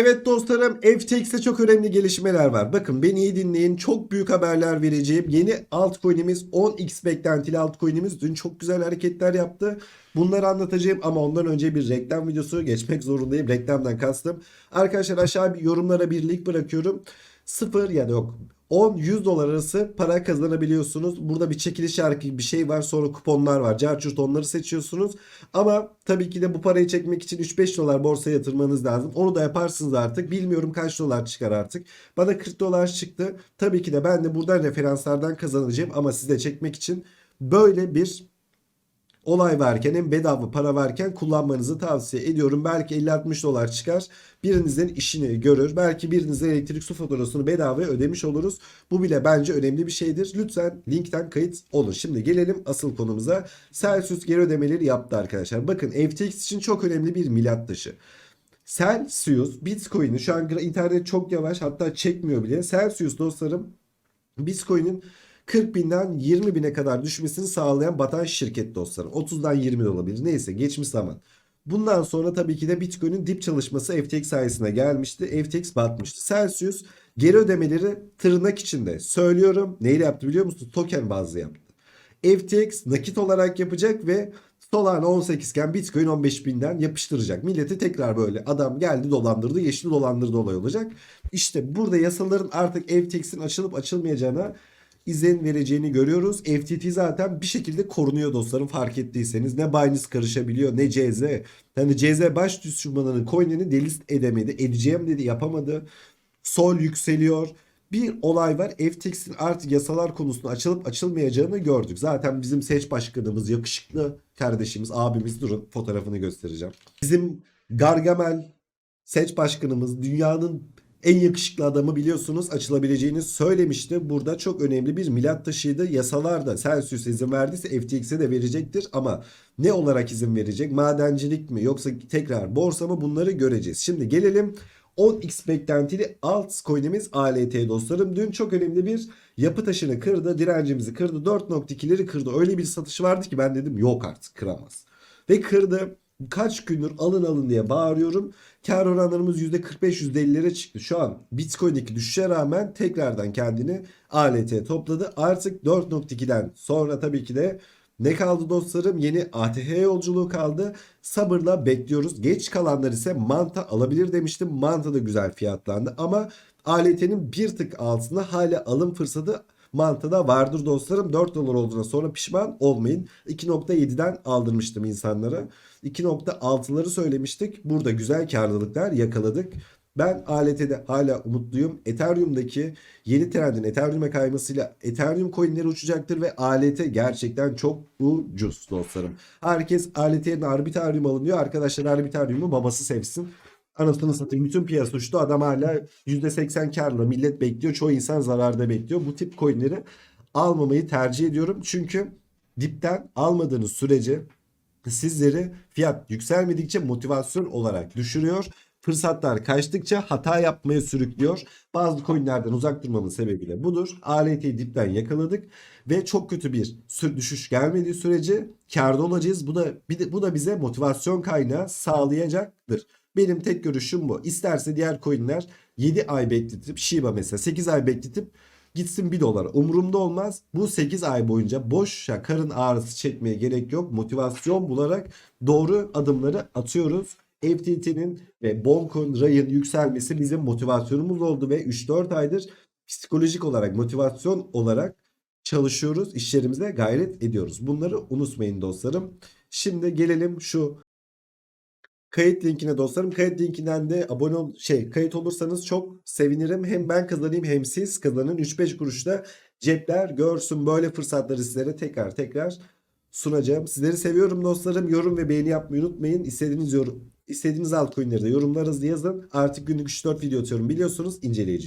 Evet dostlarım FTX'te çok önemli gelişmeler var. Bakın beni iyi dinleyin. Çok büyük haberler vereceğim. Yeni altcoin'imiz 10x beklentili altcoin'imiz dün çok güzel hareketler yaptı. Bunları anlatacağım ama ondan önce bir reklam videosu geçmek zorundayım. Reklamdan kastım. Arkadaşlar aşağı yorumlara bir link bırakıyorum. 0 ya da yok 10-100 dolar arası para kazanabiliyorsunuz. Burada bir çekiliş gibi bir şey var. Sonra kuponlar var. Carçurt onları seçiyorsunuz. Ama tabii ki de bu parayı çekmek için 3-5 dolar borsaya yatırmanız lazım. Onu da yaparsınız artık. Bilmiyorum kaç dolar çıkar artık. Bana 40 dolar çıktı. Tabii ki de ben de buradan referanslardan kazanacağım. Ama size çekmek için böyle bir olay varken hem bedava para varken kullanmanızı tavsiye ediyorum. Belki 50-60 dolar çıkar. Birinizin işini görür. Belki birinizin elektrik su faturasını bedavaya ödemiş oluruz. Bu bile bence önemli bir şeydir. Lütfen linkten kayıt olun. Şimdi gelelim asıl konumuza. Celsius geri ödemeleri yaptı arkadaşlar. Bakın FTX için çok önemli bir milat dışı. Celsius Bitcoin'i şu an internet çok yavaş hatta çekmiyor bile. Celsius dostlarım Bitcoin'in 40 binden 20 bine kadar düşmesini sağlayan batan şirket dostlarım. 30'dan 20 de olabilir. Neyse geçmiş zaman. Bundan sonra tabii ki de Bitcoin'in dip çalışması FTX sayesinde gelmişti. FTX batmıştı. Celsius geri ödemeleri tırnak içinde. Söylüyorum. Neyle yaptı biliyor musunuz? Token bazlı yaptı. FTX nakit olarak yapacak ve Solana 18 iken Bitcoin 15 binden yapıştıracak. Milleti tekrar böyle adam geldi dolandırdı geçti dolandırdı olay olacak. İşte burada yasaların artık FTX'in açılıp açılmayacağına izin vereceğini görüyoruz. FTT zaten bir şekilde korunuyor dostlarım fark ettiyseniz. Ne Binance karışabiliyor ne CZ. Yani CZ baş düşmanının coin'ini delist edemedi. Edeceğim dedi yapamadı. Sol yükseliyor. Bir olay var. FTX'in artık yasalar konusunda açılıp açılmayacağını gördük. Zaten bizim seç başkanımız yakışıklı kardeşimiz abimiz durun fotoğrafını göstereceğim. Bizim Gargamel seç başkanımız dünyanın en yakışıklı adamı biliyorsunuz açılabileceğini söylemişti. Burada çok önemli bir milat taşıydı. Yasalar da Celsius izin verdiyse FTX'e de verecektir ama ne olarak izin verecek? Madencilik mi yoksa tekrar borsa mı bunları göreceğiz. Şimdi gelelim 10x beklentili altcoin'imiz ALT dostlarım. Dün çok önemli bir yapı taşını kırdı. Direncimizi kırdı. 4.2'leri kırdı. Öyle bir satış vardı ki ben dedim yok artık kıramaz. Ve kırdı. Kaç gündür alın alın diye bağırıyorum. Kar oranlarımız %45-%50'lere çıktı. Şu an Bitcoin'deki düşüşe rağmen tekrardan kendini ALT topladı. Artık 4.2'den sonra tabii ki de ne kaldı dostlarım? Yeni ATH yolculuğu kaldı. Sabırla bekliyoruz. Geç kalanlar ise manta alabilir demiştim. Manta da güzel fiyatlandı ama ALT'nin bir tık altında hala alım fırsatı mantıda vardır dostlarım. 4 dolar olduğuna sonra pişman olmayın. 2.7'den aldırmıştım insanlara. 2.6'ları söylemiştik. Burada güzel karlılıklar yakaladık. Ben ALT'de hala umutluyum. Ethereum'daki yeni trendin Ethereum'e kaymasıyla Ethereum coinleri uçacaktır ve ALT gerçekten çok ucuz dostlarım. Herkes ALT yerine Arbitrium alınıyor. Arkadaşlar Arbitrium'u babası sevsin. Anasını satayım. Bütün piyasa uçtu. Adam hala %80 karla. Millet bekliyor. Çoğu insan zararda bekliyor. Bu tip coinleri almamayı tercih ediyorum. Çünkü dipten almadığınız sürece sizleri fiyat yükselmedikçe motivasyon olarak düşürüyor. Fırsatlar kaçtıkça hata yapmaya sürüklüyor. Bazı coinlerden uzak durmamın sebebi de budur. ALT'yi dipten yakaladık ve çok kötü bir düşüş gelmediği sürece karda olacağız. Bu da bu da bize motivasyon kaynağı sağlayacaktır. Benim tek görüşüm bu. İsterse diğer coinler 7 ay bekletip Shiba mesela 8 ay bekletip gitsin 1 dolar. Umurumda olmaz. Bu 8 ay boyunca boşça karın ağrısı çekmeye gerek yok. Motivasyon bularak doğru adımları atıyoruz. FTT'nin ve Boncoin Ray'ın yükselmesi bizim motivasyonumuz oldu ve 3-4 aydır psikolojik olarak motivasyon olarak çalışıyoruz. işlerimize gayret ediyoruz. Bunları unutmayın dostlarım. Şimdi gelelim şu Kayıt linkine dostlarım. Kayıt linkinden de abone ol şey kayıt olursanız çok sevinirim. Hem ben kazanayım hem siz kazanın. 3-5 kuruşta cepler görsün böyle fırsatları sizlere tekrar tekrar sunacağım. Sizleri seviyorum dostlarım. Yorum ve beğeni yapmayı unutmayın. İstediğiniz yorum istediğiniz altcoin'leri de yorumlarınızı yazın. Artık günlük 3-4 video atıyorum biliyorsunuz. inceleyeceğim.